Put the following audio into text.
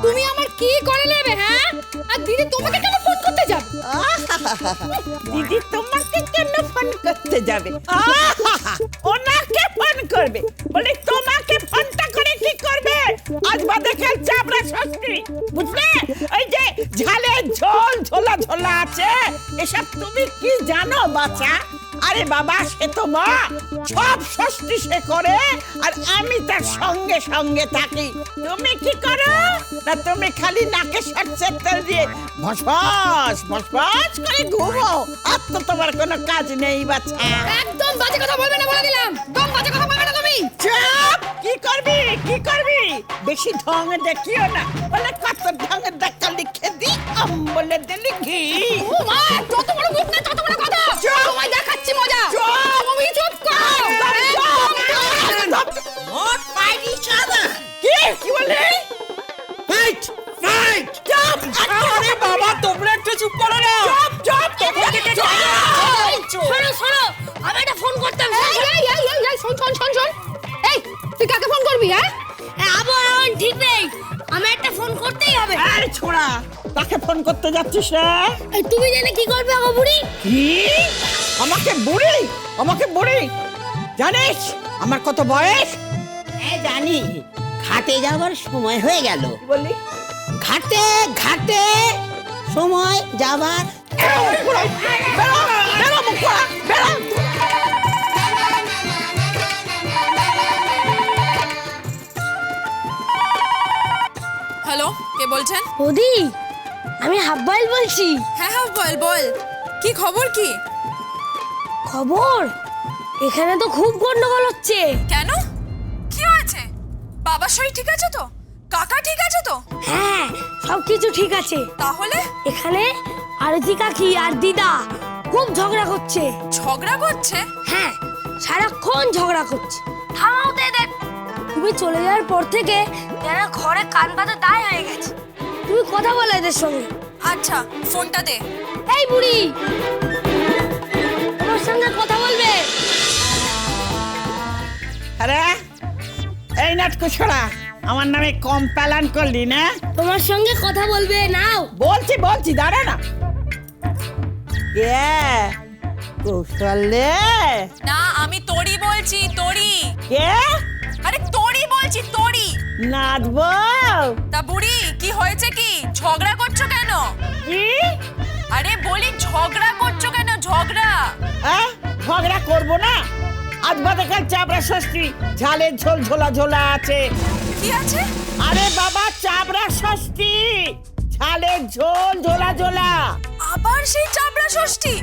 তুমি আমার কি করে নেবে হ্যাঁ? আর দিদি তোমাকে কেন ফোন করতে যাবে? দিদি তোমাকে কেন ফোন করতে যাবে! ওনাকে ফোন করবে। বলে তোমাকে বুঝলে? ওই যে ঝালের ঝোল, ঝোলা ঝোলা আছে, এসব তুমি কি জানো বাচ্চা আরে বাবা, সে তো মা। সব ষষ্ঠী সে করে, আর আমি তার সঙ্গে সঙ্গে থাকি। তুমি কি করো? না, তুমি খালি নাকে সরষের তেল দিয়ে করে ঘুমো। আর তো তোমার কোনো কাজ নেই বাচ্চা একদম বাজে কথা বলবে না বলে দিলাম। একদম বাজে কথা বেশি ঢং দেখিও না। বলে কত ঢং দেখা লিখে দি আম বলে দিলি ঘি ও মা যত বড় মুখ না তত বড় কথা। চুপ! তোমায় দেখাচ্ছি মজা। চুপ! তুমি চুপ করো। চুপ। মোট পাইনি সাদা। কি? কি বলে ফাইট ফাইট চুপ। আরে বাবা তোমরা একটু চুপ করো না। চুপ চুপ। থেকে এই, শোনো শোনো আমি একটা ফোন করতাম। এই এই এই এই, এই শোন শোন শোন শোন। এই তুই কাকে ফোন করবি হ্যাঁ? আমার ঠিক নেই। আমি একটা ফোন করতেই হবে। আরে ছোড়া তাকে ফোন করতে যাচ্ছিস রে? এই তুমি জেনে কি করবে আমার বুড়ি? কি? আমাকে বুড়ি? আমাকে বুড়ি? জানিস আমার কত বয়স? হ্যাঁ জানি। ঘাটে যাবার সময় হয়ে গেল। বললি? ঘাটে ঘাটে সময় যাবার। বেরো, বেরো, বেরো, কে বলছেন? ওদি আমি হাব্বাইল বলছি। হ্যাঁ হ্যাঁ বল। কি খবর কি? খবর? এখানে তো খুব গন্ডগোল হচ্ছে। কেন? কি হয়েছে? বাবার শরীর ঠিক আছে তো? কাকা ঠিক আছে তো? হ্যাঁ সব কিছু ঠিক আছে। তাহলে? এখানে আরতি কাকি আর দিদা খুব ঝগড়া করছে। ঝগড়া করছে? হ্যাঁ সারাক্ষণ ঝগড়া করছে। থামাও তো এদের তুমি চলে যাওয়ার পর থেকে যেন ঘরে কান পাতা দায় হয়ে গেছে। তুমি কথা বলো এদের সঙ্গে। আচ্ছা ফোনটা দে। এই বুড়ি! তোমার সঙ্গে কথা বলবে? আরে এই নাটকু ছোড়া আমার নামে কম প্যালান করলি না? তোমার সঙ্গে কথা বলবে নাও। বলছি বলছি দাঁড়া না। কে কৌশলে। না আমি তোরি বলছি তোরি কে? নাচবো? তা বুড়ি কি হয়েছে কি? ঝগড়া করছ কেন? কি? আরে বলি ঝগড়া করছ কেন? ঝগড়া। হ্যাঁ ঝগড়া করব না? আজ বাদে কাল চাপড়া ষষ্ঠী। ঝালের ঝোল ঝোলা ঝোলা আছে। কি আছে? আরে বাবা চাপড়া ষষ্ঠী। ঝালের ঝোল ঝোলা ঝোলা। আবার সেই চাপড়া ষষ্ঠী?